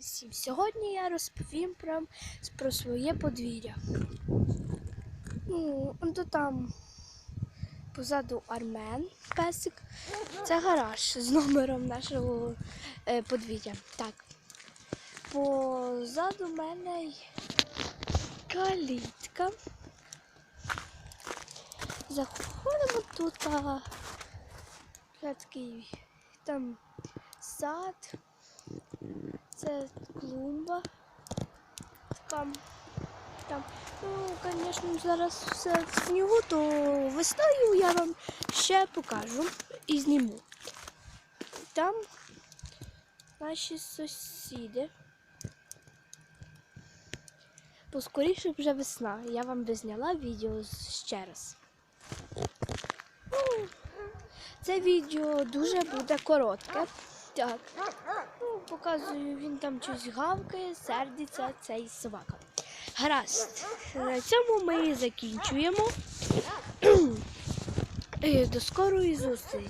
Всім сьогодні я розповім про, про своє подвір'я. Ну, то там позаду Армен песик. Це гараж з номером нашого е, подвір'я. Так. Позаду мене калітка. Заходимо тут. Такий там сад. Це клумба. Така. Там, ну, звісно, зараз все в снігу, то весною я вам ще покажу і зніму. Там наші сусіди. Поскоріше вже весна. Я вам би зняла відео ще раз. Ну, Це відео дуже буде коротке. Так. Ну, показую, він там щось гавкає, сердиться цей собака. Гаразд. На цьому ми закінчуємо. До скорої зустрічі.